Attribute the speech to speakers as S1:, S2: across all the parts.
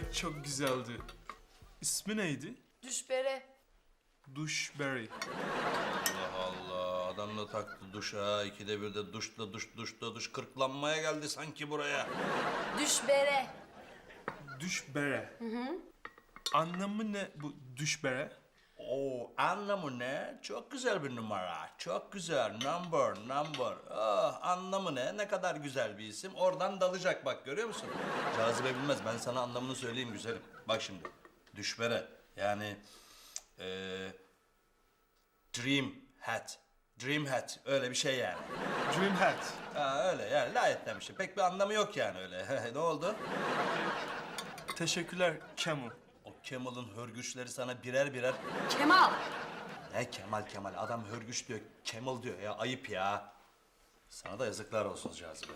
S1: Yemek çok güzeldi. İsmi neydi?
S2: Düşbere.
S1: Duşberry.
S3: Allah Allah adam da taktı duşa ikide bir de duşla duş duşla duş kırklanmaya geldi sanki buraya.
S2: Düşbere.
S1: Düşbere. Hı hı. Anlamı ne bu düşbere?
S3: Oo anlamı ne? Çok güzel bir numara. Çok güzel. Number, number. Ah anlamı ne? Ne kadar güzel bir isim. Oradan dalacak bak görüyor musun? Cazibe bilmez. Ben sana anlamını söyleyeyim güzelim. Bak şimdi. Düşbere. Yani eee dream hat. Dream hat. Öyle bir şey yani.
S1: Dream hat.
S3: Ha öyle yani şey. Pek bir anlamı yok yani öyle. ne oldu?
S1: Teşekkürler Camel.
S3: Kemal'ın hörgüçleri sana birer birer
S2: Kemal.
S3: Ne Kemal Kemal adam hörgüç diyor Kemal diyor ya ayıp ya. Sana da yazıklar olsun Cazibe.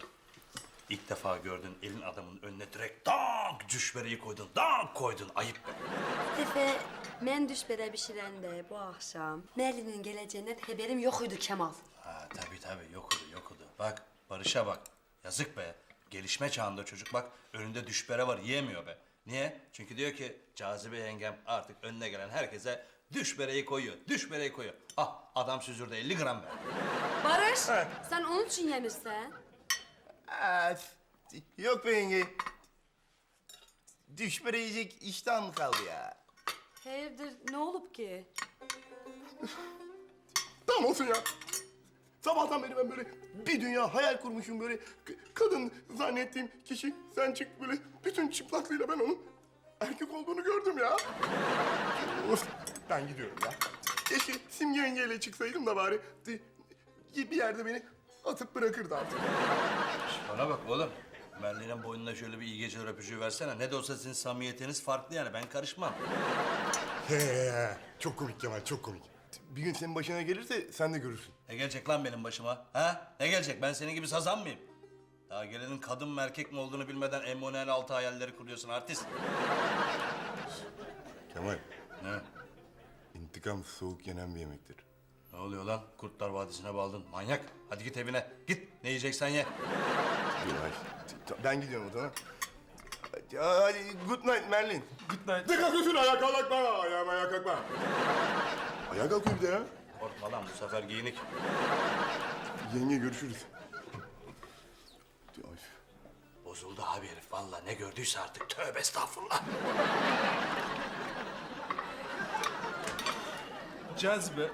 S3: İlk defa gördün elin adamın önüne direkt dank cüşbereyi koydun dank koydun ayıp be.
S4: Tefe, men düşbere pişirende bu akşam Merlin'in geleceğinden haberim yokuydu Kemal.
S3: Ha tabii tabii yokudu yokudu. Bak Barış'a bak yazık be. Gelişme çağında çocuk bak önünde düşbere var yiyemiyor be. Niye? Çünkü diyor ki Cazibe yengem artık önüne gelen herkese düşbereyi koyuyor. Düşbereyi koyuyor. Ah adam süzürdü 50 gram be.
S4: Barış, sen onun için yemişsen.
S5: Aa, yok be yenge. Düşbere yiyecek iştahım kaldı ya.
S4: Hayırdır, ne olup ki?
S5: Tamam olsun ya. Sabahtan beri ben böyle bir dünya hayal kurmuşum böyle. K- kadın zannettiğim kişi sen çık böyle bütün çıplaklığıyla ben onun erkek olduğunu gördüm ya. Of, ben gidiyorum ya. Keşke Simge yengeyle çıksaydım da bari di- bir yerde beni atıp bırakırdı artık.
S3: Bana bak oğlum. Merlin'in boynuna şöyle bir iyi geceler öpücüğü versene. Ne de olsa sizin samimiyetiniz farklı yani. Ben karışmam.
S5: He, çok komik Kemal, çok komik. Bir gün senin başına gelirse sen de görürsün.
S3: Ne gelecek lan benim başıma? Ha? Ne gelecek? Ben senin gibi sazan mıyım? Daha gelenin kadın mı erkek mi olduğunu bilmeden emmonel altı hayalleri kuruyorsun artist.
S5: Kemal,
S3: Ne?
S5: intikam soğuk yenen bir yemektir.
S3: Ne oluyor lan? Kurtlar Vadisi'ne bağladın. Manyak. Hadi git evine. Git. Ne yiyeceksen ye.
S5: Yavaş. Ben gidiyorum o zaman. Hadi good night Merlin.
S1: Good night.
S5: Dikkat etsin ayağa kalkma. Ayağa ayağa kalkma. Ayağa kalkıyor bir de ya.
S3: Korkma lan bu sefer giyinik.
S5: Yenge görüşürüz. Ay.
S3: Bozuldu abi herif. Vallahi ne gördüyse artık. Tövbe estağfurullah.
S1: Cazibe.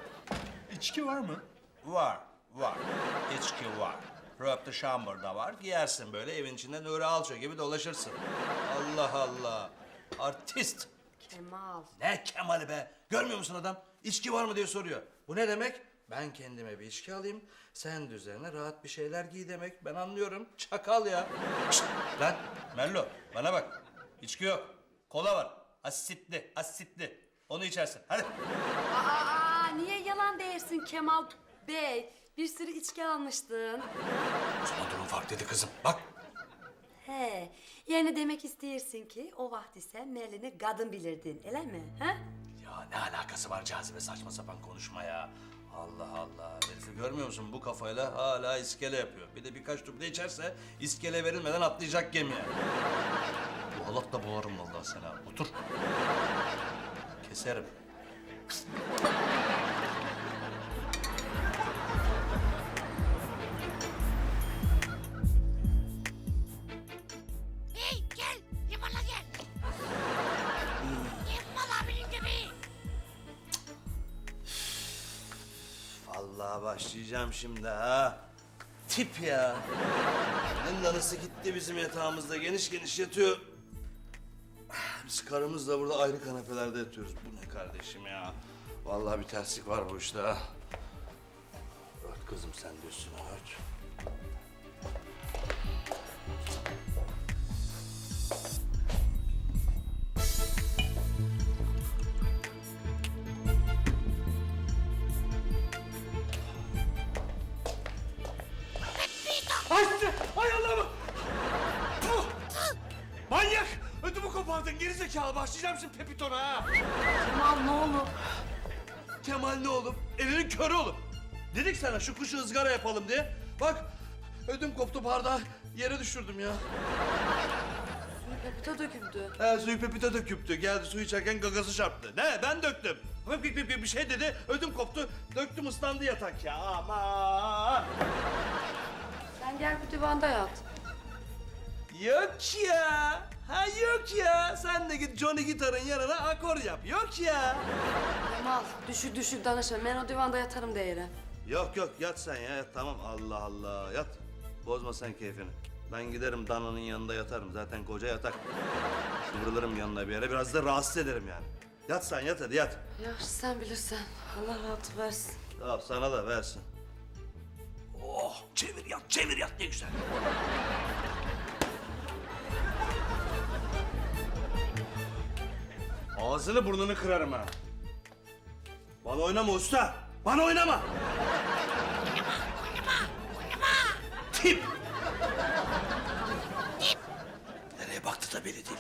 S1: İçki var mı?
S3: Var, var. İçki var. Röpte şambur var. Giyersin böyle evin içinde Nuri Alço gibi dolaşırsın. Allah Allah. Artist.
S4: Kemal.
S3: Ne Kemal'i be? Görmüyor musun adam? İçki var mı diye soruyor. Bu ne demek? Ben kendime bir içki alayım, sen de üzerine rahat bir şeyler giy demek. Ben anlıyorum. Çakal ya. Şşt! Lan Mello bana bak. İçki yok. Kola var. Asitli, asitli. Onu içersin. Hadi.
S4: Aa, niye yalan değilsin Kemal Bey? Bir sürü içki almıştın.
S3: O zaman durum farklıydı kızım. Bak.
S4: He, yani demek istiyorsun ki o vakti sen Merlin'i kadın bilirdin, öyle mi? Ha?
S3: Ya ne alakası var cazibe saçma sapan konuşma ya. Allah Allah. Herifi görmüyor musun? Bu kafayla hala iskele yapıyor. Bir de birkaç duble içerse iskele verilmeden atlayacak gemiye. Bu halatla boğarım vallahi sana. Otur. Keserim. Başlayacağım şimdi ha. Tip ya. Senin anısı gitti bizim yatağımızda geniş geniş yatıyor. Biz karımızla burada ayrı kanepelerde yatıyoruz. Bu ne kardeşim ya? Vallahi bir terslik var bu işte ha. Ört kızım sen üstüne ört.
S1: Gerizekalı. Başlayacağım şimdi Pepito'na ha.
S4: Kemal ne olur?
S3: Kemal ne oğlum? Elinin körü oğlum. Dedik sana şu kuşu ızgara yapalım diye. Bak ödüm koptu bardağı yere düşürdüm ya.
S2: Pepito döküldü.
S3: He suyu Pepito döküptü. Geldi su içerken gagası çarptı. Ne ben döktüm. Hıp hıp hıp bir şey dedi. Ödüm koptu. Döktüm ıslandı yatak ya. Aman.
S2: Sen gel bu divanda yat.
S3: Yok ya. Ha yok ya. Sen de git Johnny Gitar'ın yanına akor yap. Yok ya.
S2: Kemal düşü düşü danışma. Ben o divanda yatarım değeri.
S3: Yok yok yat sen ya. Yat, tamam Allah Allah. Yat. Bozma sen keyfini. Ben giderim Dana'nın yanında yatarım. Zaten koca yatak. Kıvrılırım yanına bir yere. Biraz da rahatsız ederim yani. Yat sen yat hadi yat.
S2: Ya sen bilirsen. Allah rahatlık versin.
S3: Tamam sana da versin. Oh çevir yat çevir yat ne güzel. Ağzını burnunu kırarım ha. Bana oynama usta. Bana oynama. Tip. Nereye baktı da belli değil.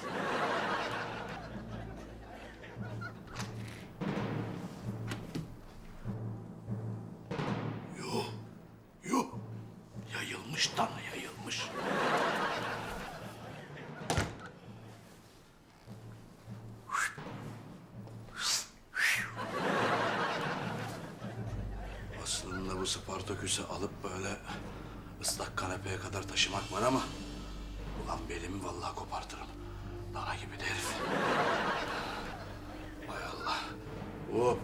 S3: Bu Spartaküs'ü alıp böyle ıslak kanepeye kadar taşımak var ama... ...ulan belimi vallahi kopartırım. Dana gibi de herif. Hay Allah. Hop.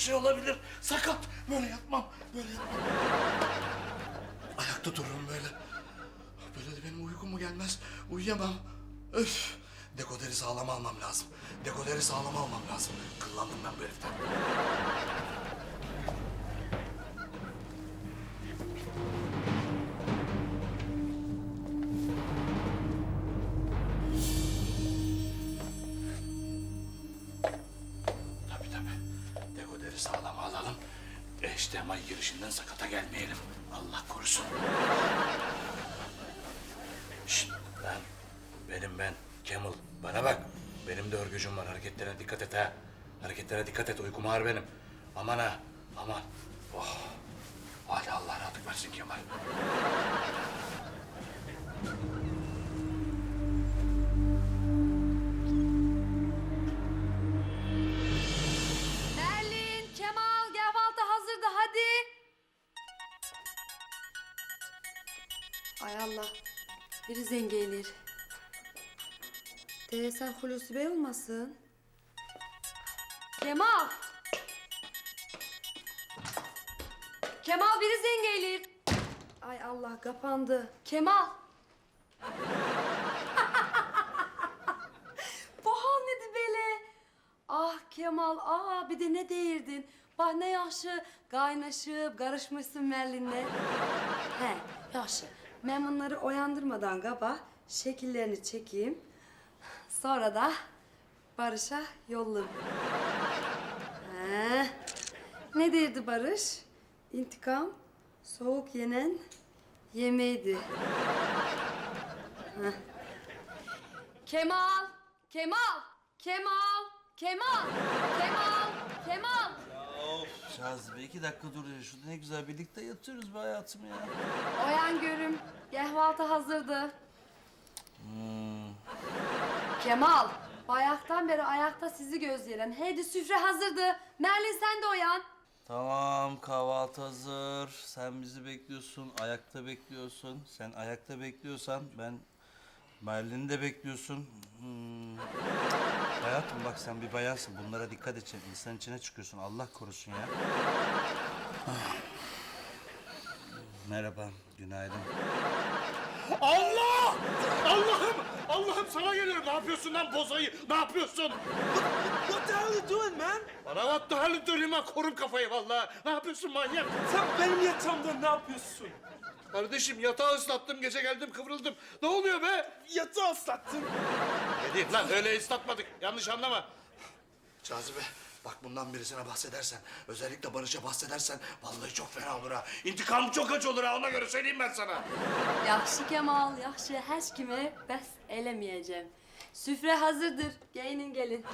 S3: Şey olabilir. Sakat. Böyle yatmam. Böyle yatmam. Ayakta dururum böyle. Böyle de benim uykum mu gelmez? Uyuyamam. Öf. Dekoderi sağlam almam lazım. Dekoderi sağlam almam lazım. Kıllandım ben bu heriften. HDMI girişinden sakata gelmeyelim. Allah korusun. Şşt lan. Benim ben. Camel. Bana bak. Benim de örgücüm var. Hareketlerine dikkat et ha. Hareketlere dikkat et. Uykum ağır benim. Aman ha. Aman. Oh. Hadi Allah rahatlık versin Kemal.
S2: Ay Allah. Biri zengelir. De sen Hulusi Bey olmasın? Kemal. Kemal biri zengelir. Ay Allah kapandı. Kemal. Bu hal nedir böyle? Ah Kemal, ah bir de ne deyirdin? Bak ne yaxşı kaynaşıp karışmışsın Merlin'le. He, yaxşı. Ben bunları oyandırmadan kaba şekillerini çekeyim. Sonra da Barış'a yollarım. He. Ne derdi Barış? İntikam soğuk yenen yemeğiydi. Kemal, Kemal, Kemal, Kemal, Kemal.
S3: Of Cazibe iki dakika dur ya. Şurada ne güzel birlikte yatıyoruz be hayatım ya.
S2: Oyan görüm, kahvaltı hazırdı. Kemal, bayaktan beri ayakta sizi gözleyen. Hadi süfre hazırdı. Merlin sen de oyan.
S3: Tamam kahvaltı hazır. Sen bizi bekliyorsun. Ayakta bekliyorsun. Sen ayakta bekliyorsan ben Merlin'i de bekliyorsun. Hmm. Hayatım bak sen bir bayansın. Bunlara dikkat edeceksin. İnsan içine çıkıyorsun. Allah korusun ya. Ah. Merhaba, günaydın.
S1: Allah! Allah'ım! Allah'ım sana geliyorum. Ne yapıyorsun lan bozayı? Ne yapıyorsun?
S6: What the hell are you doing, man?
S1: Bana bak da halı dönüme korum kafayı vallahi. Ne yapıyorsun manyak?
S6: Sen benim yatağımda ne yapıyorsun?
S1: Kardeşim yatağı ıslattım gece geldim kıvrıldım. Ne oluyor be?
S6: Yatağı ıslattın.
S1: Ne diyeyim lan öyle ıslatmadık. Yanlış anlama.
S5: Cazibe
S3: Bak bundan birisine bahsedersen, özellikle Barış'a bahsedersen vallahi çok fena olur ha. İntikamı çok acı olur ha ona göre söyleyeyim ben sana.
S2: Yaxşı Kemal, yaxşı. Heç kimi bəs eləməyəcəm. Süfrə hazırdır. Geyinin gelin.